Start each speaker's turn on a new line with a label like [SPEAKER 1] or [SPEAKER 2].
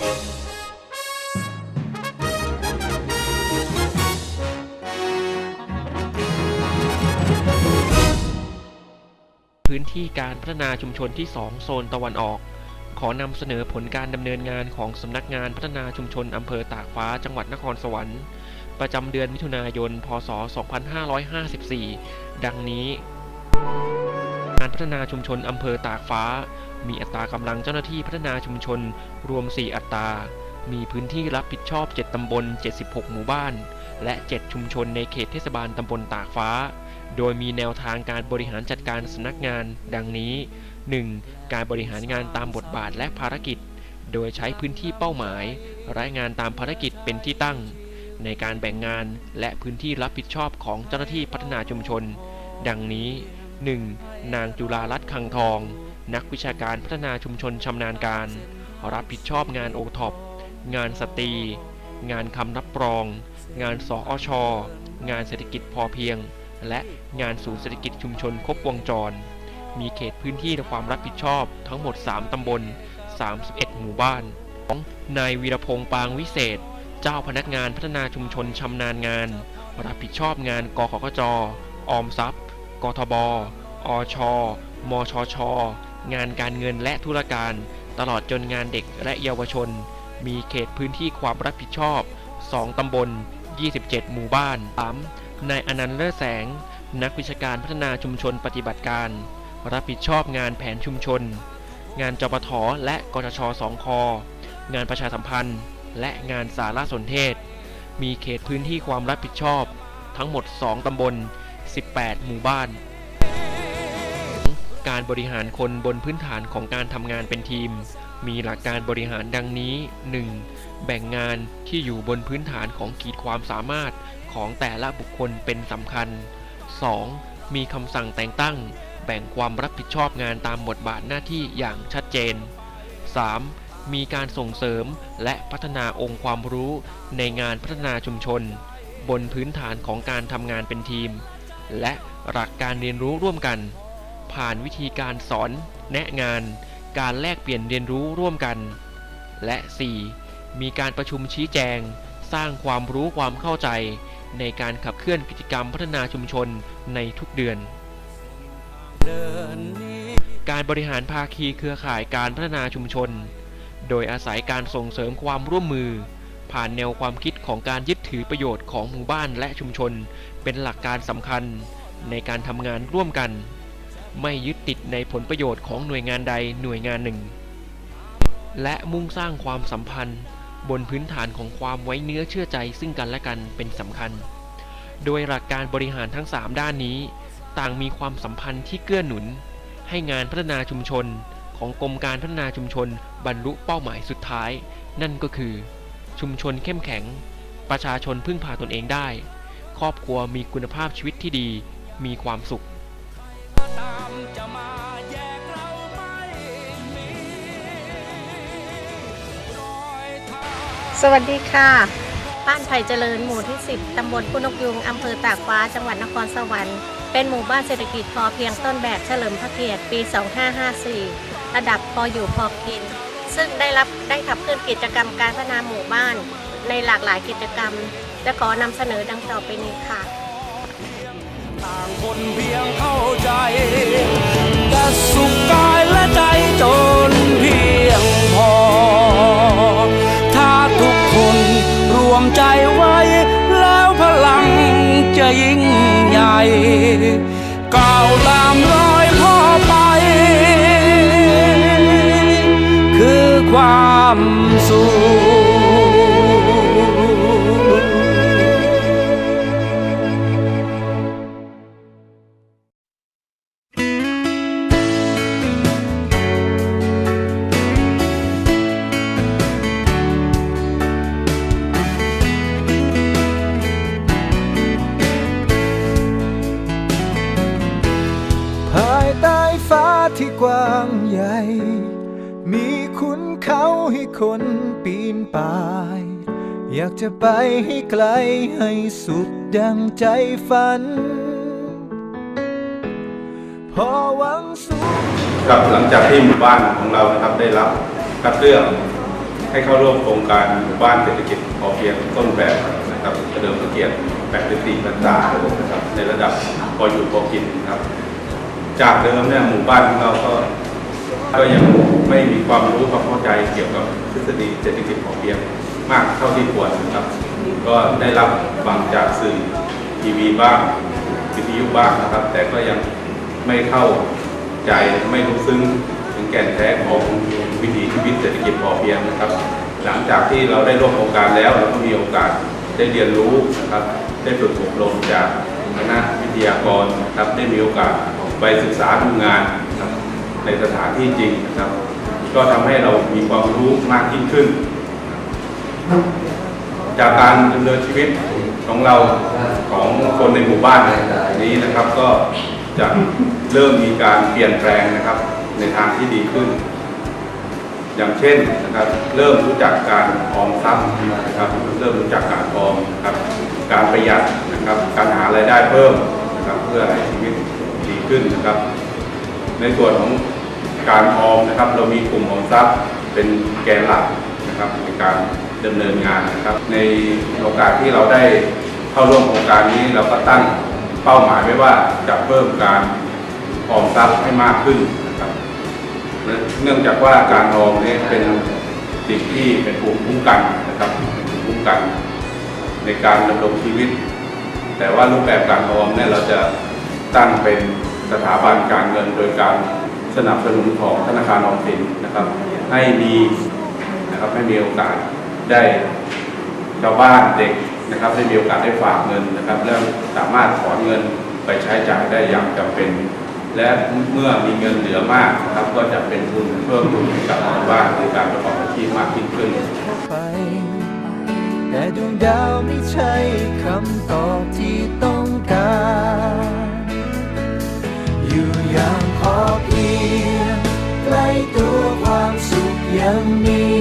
[SPEAKER 1] พื้นที่การพัฒนาชุมชนที่ 2 โซนตะวันออก ขอนำเสนอผลการดำเนินงานของสำนักงานพัฒนาชุมชนอำเภอตากฟ้าจังหวัดนครสวรรค์ ประจำเดือนมิถุนายน พศ 2554 ดังนี้ การพัฒนาชุมชนอำเภอตากฟ้า มีอัตรากำลังเจ้าหน้าที่พัฒนาชุมชน รวม 4 อัตรา มีพื้นที่รับผิดชอบ 7 ตำบล 76 หมู่บ้าน และ 7 ชุมชนในเขตเทศบาลตำบลตากฟ้า โดยมีแนวทางการบริหารจัดการสำนักงาน ดังนี้ 1. การบริหารงานตามบทบาทและภารกิจ โดยใช้พื้นที่เป้าหมายและงานตามภารกิจเป็นที่ตั้ง ในการแบ่งงานและพื้นที่รับผิดชอบของเจ้าหน้าที่พัฒนาชุมชน ดังนี้ 1. นางจุฬารัตน์คังทอง นักวิชาการพัฒนาชุมชนชำนาญการ รับผิดชอบงานโอท็อปงานสตรี งานคำรับรอง งานสอชงานเศรษฐกิจพอเพียง และงานศูนย์เศรษฐกิจชุมชนครบวงจร มีเขตพื้นที่และความรับผิดชอบทั้งหมด 3 ตำบล 31 หมู่บ้าน 2. นายวีรพงษ์ปางวิเศษ เจ้าพนักงานพัฒนาชุมชนชำนาญงาน รับผิดชอบงานกขกจออมทรัพย์ กทบ อช มชช งานการเงินและธุรการ ตลอดจนงานเด็กและเยาวชน มีเขตพื้นที่ความรับผิดชอบ 2 ตำบล 27 หมู่บ้าน 3. นายอนันต์เลิศแสง นักวิชาการพัฒนาชุมชนปฏิบัติการ รับผิดชอบงานแผนชุมชน งานจปทและกชชสองคงานประชาสัมพันธ์ และงานสารสนเทศ มีเขตพื้นที่ความรับผิดชอบ ทั้งหมด 2 ตำบล 18 หมู่บ้าน การบริหารคนบนพื้นฐานของการทำงานเป็นทีม มีหลักการบริหารดังนี้ 1. แบ่งงานที่อยู่บนพื้นฐานของขีดความสามารถของแต่ละบุคคลเป็นสำคัญ 2. มีคำสั่งแต่งตั้ง แบ่งความรับผิดชอบงานตามบทบาทหน้าที่อย่างชัดเจน 3. มีการส่งเสริมและพัฒนาองค์ความรู้ในงานพัฒนาชุมชน บนพื้นฐานของการทำงานเป็นทีม และหลักการเรียนรู้ร่วมกัน ผ่านวิธีการสอน แนะงาน การแลกเปลี่ยนเรียนรู้ร่วมกัน และ 4. มีการประชุมชี้แจง สร้างความรู้ความเข้าใจ ในการขับเคลื่อนกิจกรรมพัฒนาชุมชนในทุกเดือน การบริหารภาคีเครือข่ายการพัฒนาชุมชน โดยอาศัยการส่งเสริมความร่วมมือ ผ่านแนวความคิดของการยึดถือประโยชน์ของหมู่บ้านและชุมชน เป็นหลักการสำคัญในการทำงานร่วมกัน ไม่ยึดติดในผลประโยชน์ของหน่วยงานใดหน่วยงานหนึ่ง และมุ่งสร้างความสัมพันธ์ บนพื้นฐานของความไว้เนื้อเชื่อใจซึ่งกันและกันเป็นสำคัญ โดยหลักการบริหารทั้ง 3 ด้านนี้ ต่างมีความสัมพันธ์ที่เกื้อหนุน ให้งานพัฒนาชุมชนของกรมการพัฒนาชุมชนบรรลุเป้าหมายสุดท้าย นั่นก็คือ ชุมชนเข้มแข็ง ประชาชนพึ่งพาตนเองได้ ครอบครัวมีคุณภาพชีวิตที่ดี มีความสุข
[SPEAKER 2] สวัสดีค่ะ บ้านไผ่เจริญหมู่ที่ 10 ตำบลพุนกยุง อำเภอตากฟ้า จังหวัดนครสวรรค์ เป็นหมู่บ้านเศรษฐกิจพอเพียงต้นแบบเฉลิมพระเกียรติปี 2554 ระดับพออยู่พอกิน ซึ่งได้รับได้ขับเคลื่อนกิจกรรมการพัฒนาหมู่บ้าน ในหลากหลายกิจกรรมจะขอนำเสนอดังต่อไปนี้ค่ะ
[SPEAKER 3] ต่างคนเพียงเข้าใจจะสุข ยิ่งใหญ่ก้าวตามรอยพ่อไป คือความสุข
[SPEAKER 4] กว้างใหญ่ มีขุนเขาให้คนปีนป่าย อยากจะไปให้ไกลให้สุดดังใจฝัน พอหวังสูง
[SPEAKER 5] ครับหลังจากที่หมู่บ้านของเรานะครับได้รับคัดเลือกให้เข้าร่วมโครงการหมู่บ้านเศรษฐกิจพอเพียงต้นแบบนะครับเฉลิมพระเกียรติ 84 พรรษานะครับในระดับพออยู่พอกินนะครับ จากเดิมเนี่ยหมู่บ้านของเราก็ ก็ยังไม่มีความรู้ความเข้าใจเกี่ยวกับทฤษฎีเศรษฐกิจพอเพียงมากเท่าที่ควรนะครับ ก็ได้รับฟังจากสื่อทีวีบ้างวิทยุบ้างนะครับ แต่ก็ยังไม่เข้าใจไม่รู้ซึ้งถึงแก่นแท้ของวิถีชีวิตเศรษฐกิจพอเพียงนะครับ หลังจากที่เราได้ร่วมโครงการแล้วเราก็มีโอกาสได้เรียนรู้นะครับ ได้ฝึกอบรมจากคณะวิทยากรนะครับได้มีโอกาส ไปศึกษาดูงานนะครับในสถานที่จริงนะครับ ก็ทำให้เรามีความรู้มากยิ่งขึ้น จากการดำเนินชีวิตของเราของคนในหมู่บ้านนี้นะครับ ก็จะเริ่มมีการเปลี่ยนแปลงนะครับในทางที่ดีขึ้น อย่างเช่นนะครับ เริ่มรู้จักการออมทรัพย์นะครับ เริ่มรู้จักการออมนะครับ การประหยัดนะครับ การหารายได้เพิ่มนะครับเพื่อให้ชีวิต ดีขึ้นนะครับ ในส่วนของการออมนะครับ เรามีกลุ่มออมทรัพย์เป็นแกนหลักนะครับในการดำเนินงานนะครับ ในโอกาสที่เราได้เข้าร่วมโครงการนี้เราก็ตั้งเป้าหมายไว้ว่าจะเพิ่มการออมทรัพย์ให้มากขึ้นนะครับเนื่องจากว่าการออมนี้เป็นสิ่งที่เป็นภูมิคุ้มกันนะครับเป็นภูมิคุ้มกัน ในการดำรงชีวิต แต่ว่ารูปแบบการออมเนี่ยเราจะ ตั้งเป็นสถาบันการเงินโดยการสนับสนุนของธนาคารออมสินนะครับ ให้มีนะครับให้มีโอกาสได้ชาวบ้านเด็กนะครับได้มีโอกาสได้ฝากเงินนะครับ แล้วสามารถถอนเงินไปใช้จ่ายได้อย่างจำเป็น และเมื่อมีเงินเหลือมากนะครับ ก็จะเป็นทุนเพิ่มทุนให้กับชาวบ้านในการประกอบอาชีพมากยิ่งขึ้น
[SPEAKER 4] แต่ดวงดาวไม่ใช่คำตอบที่ต้อง มี